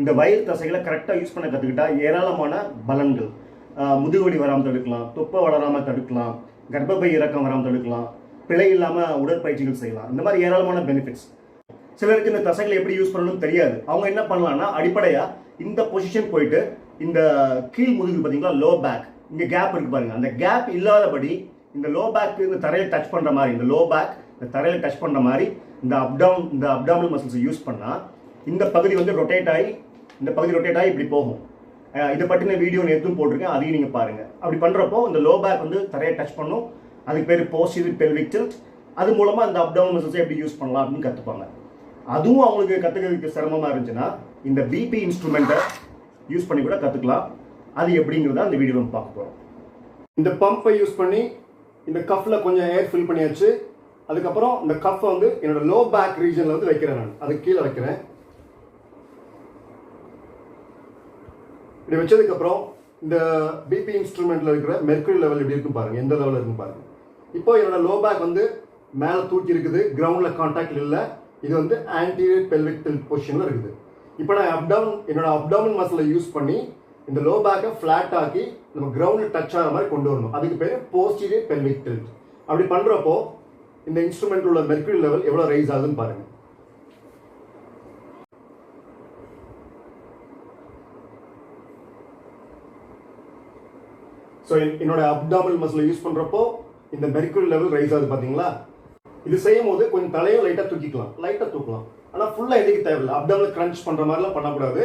இந்த வயிறு தசைகளை கரெக்டாக யூஸ் பண்ண கற்றுக்கிட்டா ஏராளமான பலன்கள். முதுகுவலி வராமல் தடுக்கலாம் தொப்பை வளராமல் தடுக்கலாம் கர்ப்பப்பை இறக்கம் வராமல் தடுக்கலாம் பிழை இல்லாமல் உடற்பயிற்சிகள் செய்யலாம். இந்த மாதிரி ஏராளமான பெனிஃபிட்ஸ் சிலருக்கு இந்த தசைகளை எப்படி யூஸ் பண்ணணும்னு தெரியாது. அவங்க என்ன பண்ணலாம்னா அடிப்படையாக இந்த பொசிஷன் போயிட்டு இந்த கீழ் முதுகு பார்த்தீங்களா லோ பேக் இங்கே கேப் இருக்கு பாருங்க. அந்த கேப் இல்லாதபடி இந்த லோ பேக் இந்த தரையில் டச் பண்ணுற மாதிரி இந்த லோ பேக் இந்த தரையில் டச் பண்ணுற மாதிரி இந்த அப்டவுன் இந்த அப்டாமல் மசில்ஸை யூஸ் பண்ணால் இந்த பகுதி வந்து ரொட்டேட் ஆகி இந்த பகுதி ரொட்டேட் ஆகி இப்படி போகும். இதை பற்றின வீடியோ நேற்றும் போட்டிருக்கேன் அதையும் நீங்கள் பாருங்கள் அப்படி பண்ணுறப்போ இந்த லோ பேக் வந்து தரையை டச் பண்ணும். அதுக்கு பேர் போஸ்டிவ் பெல்விக் டில்ட் அது மூலமாக இந்த அப்டவுன் மசில்ஸை எப்படி யூஸ் பண்ணலாம் அப்படின்னு கற்றுப்பாங்க அதுவும் அவங்களுக்கு கற்றுக்கிறதுக்கு சிரமமாக இருந்துச்சுன்னா இந்த பிபி இன்ஸ்ட்ருமெண்ட்டை யூஸ் பண்ணி கூட கற்றுக்கலாம் அது எப்படிங்கிறத அந்த வீடியோ நம்ம பார்க்க போகிறோம் இந்த பம்பை யூஸ் பண்ணி இந்த கஃப்பில் கொஞ்சம் ஏர் ஃபில் பண்ணியாச்சு. அதுக்கப்புறம் இந்த கஃப்பை வந்து என்னோட லோ பேக் ரீஜனில் வந்து வைக்கிறேன் நான். அது கீழே வைக்கிறேன். இப்படி வச்சதுக்கப்புறம் இந்த பிபி இன்ஸ்ட்ருமெண்ட்டில் இருக்கிற மெர்க்குரி லெவல் எப்படி இருக்கும் பாருங்கள் எந்த லெவலில் இருக்கும் பாருங்கள் இப்போ என்னோட லோ பேக் வந்து மேலே தூக்கி இருக்குது கிரவுண்டில் கான்டாக்ட் இல்லை. இது வந்து ஆன்டீரியர் பெல்விக் டில் பொசிஷனில் இருக்குது. இப்போ நான் அப்டவுன் என்னோட அப்டவுன் மசிலை யூஸ் பண்ணி இந்த லோ பேக்கை ஃப்ளாட் ஆக்கி நம்ம கிரவுண்டில் டச் ஆகிற மாதிரி கொண்டு வரணும். அதுக்கு பேர் போஸ்டீரியர் பெல்விக் டில்ட் அப்படி பண்ணுறப்போ இந்த இன்ஸ்ட்ருமெண்ட் உள்ள மெர்க்குரி லெவல் எவ்வளோ ரைஸ் ஆகுதுன்னு பாருங்கள் ஸோ என்னோட அப்டாமல் மசில் யூஸ் பண்ணுறப்போ இந்த மெர்க்குரி லெவல் ரைஸ் ஆகுது பார்த்தீங்களா இது செய்யும் போது கொஞ்சம் தலையும் லைட்டாக தூக்கிக்கலாம். லைட்டாக தூக்கலாம். ஆனால் ஃபுல்லாக எதுக்கு தேவையில்லை? அப்டாமல் கிரன்ச் பண்ணுற மாதிரிலாம் பண்ணக்கூடாது.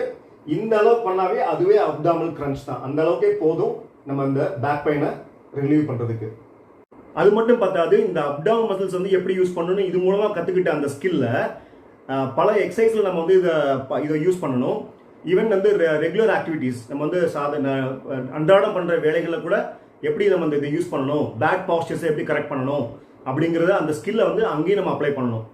இந்த அளவுக்கு பண்ணாவே அதுவே அப்டாமல் கிரன்ச் தான். அந்த அளவுக்கே போதும் நம்ம இந்த பேக் பெயினை ரிலீவ் பண்ணுறதுக்கு அது மட்டும் பார்த்தாது இந்த அப்டாமல் மசில்ஸ் வந்து எப்படி யூஸ் பண்ணணும்? இது மூலமாக கற்றுக்கிட்ட அந்த ஸ்கில்ல பல எக்ஸசைஸில் நம்ம வந்து இதை ப- இதை யூஸ் பண்ணணும். ஈவன் வந்து ரெகுலர் ஆக்டிவிட்டீஸ் நம்ம வந்து சாதனை அன்றாடம் பண்ணுற வேலைகளில் கூட எப்படி நம்ம இந்த இதை யூஸ் பண்ணணும் பேக் பாஸ்டர்ஸை எப்படி கரெக்ட் பண்ணணும் அப்படிங்கிறத அந்த ஸ்கில்லை வந்து அங்கேயும் நம்ம அப்ளை பண்ணணும்.